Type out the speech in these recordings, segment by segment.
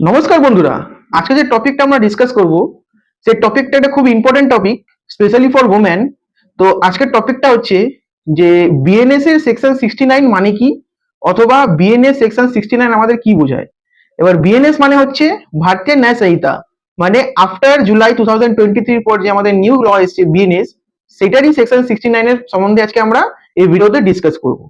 নমস্কার বন্ধুরা, আজকে যে টপিকটা আমরা ডিসকাস করব, সেই টপিকটা একটা খুব important topic specially for women তো আজকের টপিকটা হচ্ছে যে বিএনএস এর সেকশন সিক্সটি নাইন মানে কি, অথবা বিএনএস সেকশন সিক্সটি নাইন আমাদের কি বোঝায়? এবার বিএনএস মানে হচ্ছে ভারতীয় ন্যায় সংহিতা মানে after July two thousand twenty থ্রির পর যে আমাদের নিউ ল এসছে বিএনএস সেটারই সেকশন সিক্সটি নাইনের সম্বন্ধে আজকে আমরা এই ভিডিওতে ডিসকাস করব।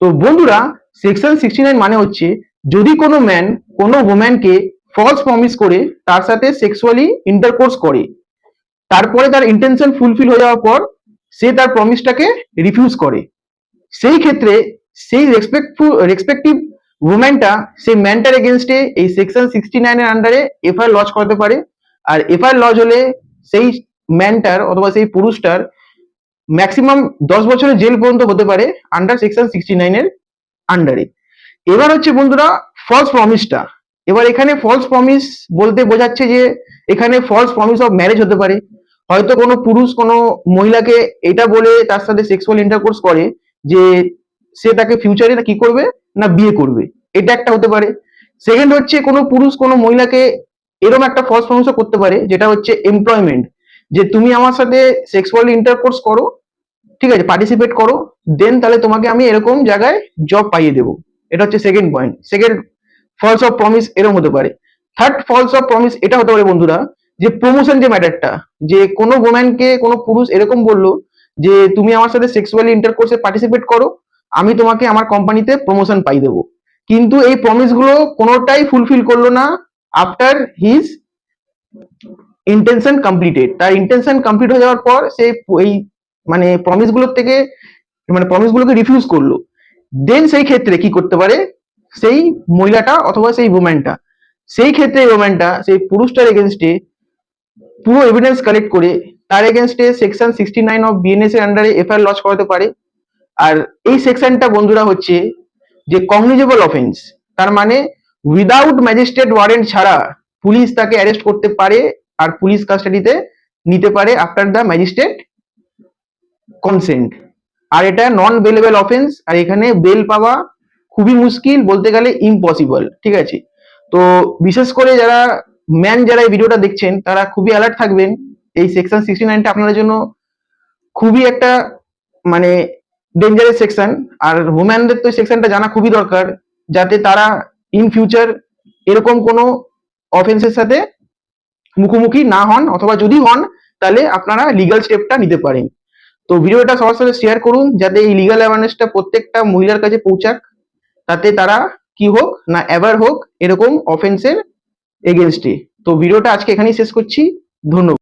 তো বন্ধুরা সেকশন সিক্সটি নাইন মানে হচ্ছে যদি কোনো ম্যান কোনো ওম্যানকে ফলস প্রমিস করে তার সাথে সেক্সুয়ালি ইন্টারকোর্স করে। তারপরে তার ইন্টেনশন ফুলফিল হয়ে যাওয়ার পর সে তার প্রমিসটাকে রিফিউজ করে। সেই ক্ষেত্রে সেই রেসপেক্টফুল রেসপেক্টিভ উমেনটা সেই ম্যানটার এগেনস্টে এই সেকশন সিক্সটি নাইনের আন্ডারে এফআইআর লজ করতে পারে। আর এফআইআর লজ হলে সেই ম্যানটার অথবা সেই পুরুষটার ম্যাক্সিমাম দশ বছরের জেল পর্যন্ত হতে পারে আন্ডার সেকশন সিক্সটি নাইনের আন্ডারে এবার হচ্ছে বন্ধুরা ফলস প্রমিসটা এবার এখানে ফলস প্রমিস বলতে বোঝাচ্ছে যে, এখানে ফলস প্রমিস অফ ম্যারেজ হতে পারে। হয়তো কোনো পুরুষ কোনো মহিলাকে এটা বলে তার সাথে সেক্সুয়াল ইন্টারকোর্স করে যে, সে তাকে ফিউচারে কি করবে না বিয়ে করবে। এটা একটা হতে পারে। সেকেন্ড হচ্ছে কোনো পুরুষ কোনো মহিলাকে এরকম একটা ফলস প্রমিসও করতে পারে, যেটা হচ্ছে এমপ্লয়মেন্ট যে তুমি আমার সাথে সেক্সুয়াল ইন্টারকোর্স করো, ঠিক আছে পার্টিসিপেট করো দেন তাহলে তোমাকে আমি এরকম জায়গায় জব পাইয়ে দেবো। এটা হচ্ছে second point second false of promise এরকম হতে পারে। থার্ড ফলস অফ প্রমিস এটা হতে পারে বন্ধুরা, যে প্রমোশন যে ম্যাটারটা যে কোনো ওম্যানকে কোনো পুরুষ এরকম বলল যে, তুমি আমার সাথে সেক্সুয়ালি ইন্টারকোর্সে পার্টিসিপেট করো, আমি তোমাকে আমার কোম্পানিতে প্রমোশন পাই দেবো। কিন্তু এই প্রমিসগুলো কোনোটাই ফুলফিল করল না আফটার হিজ ইন্টেনশন কমপ্লিটেড তার ইন্টেনশন কমপ্লিট হয়ে যাওয়ার পর সে এই মানে প্রমিসগুলোর থেকে মানে প্রমিস গুলোকে রিফিউজ করল। দেন সেই ক্ষেত্রে কি করতে পারে? সেই মহিলাটা অথবা সেই ওম্যানটা সেই ক্ষেত্রে ওম্যানটা সেই পুরুষটার এগেনস্টে পুরো এভিডেন্স কালেক্ট করে তার এগেনস্টে section sixty nine of BNS এর আন্ডারে এফআইআর লজ করাতে পারে। আর এই সেকশনটা বন্ধুরা হচ্ছে যে কগনিজেবল অফেন্স তার মানে উইদাউট ম্যাজিস্ট্রেট ওয়ারেন্ট ছাড়া পুলিশ তাকে অ্যারেস্ট করতে পারে আর পুলিশ কাস্টাডিতে নিতে পারে আফটার দ্য ম্যাজিস্ট্রেট কনসেন্ট আর এটা নন বেলেবল অফেন্স আর এখানে বেল পাওয়া খুবই মুশকিল, বলতে গেলে ইম্পসিবল ঠিক আছে? তো বিশেষ করে যারা ম্যান যারা এই ভিডিওটা দেখছেন, তারা খুবই অ্যালার্ট থাকবেন। এই সেকশন সিক্সটি নাইনটা আপনাদের জন্য খুবই একটা মানে ডেঞ্জারাস সেকশন আর ওম্যানদের তো সেকশনটা জানা খুবই দরকার, যাতে তারা ইন ফিউচার এরকম কোনো অফেন্সের সাথে মুখোমুখি না হন, অথবা যদি হন, তাহলে আপনারা লিগাল স্টেপটা নিতে পারেন। তো ভিডিওটা সবার সাথে শেয়ার করুন, যাতে এই লিগাল অ্যাওয়ারনেসটা প্রত্যেকটা মহিলার কাছে পৌঁছাক। তাতে তারা কি হোক না এভার হোক এরকম অফেন্সের এগেনস্টে তো ভিডিওটা আজকে এখানেই শেষ করছি। ধন্যবাদ।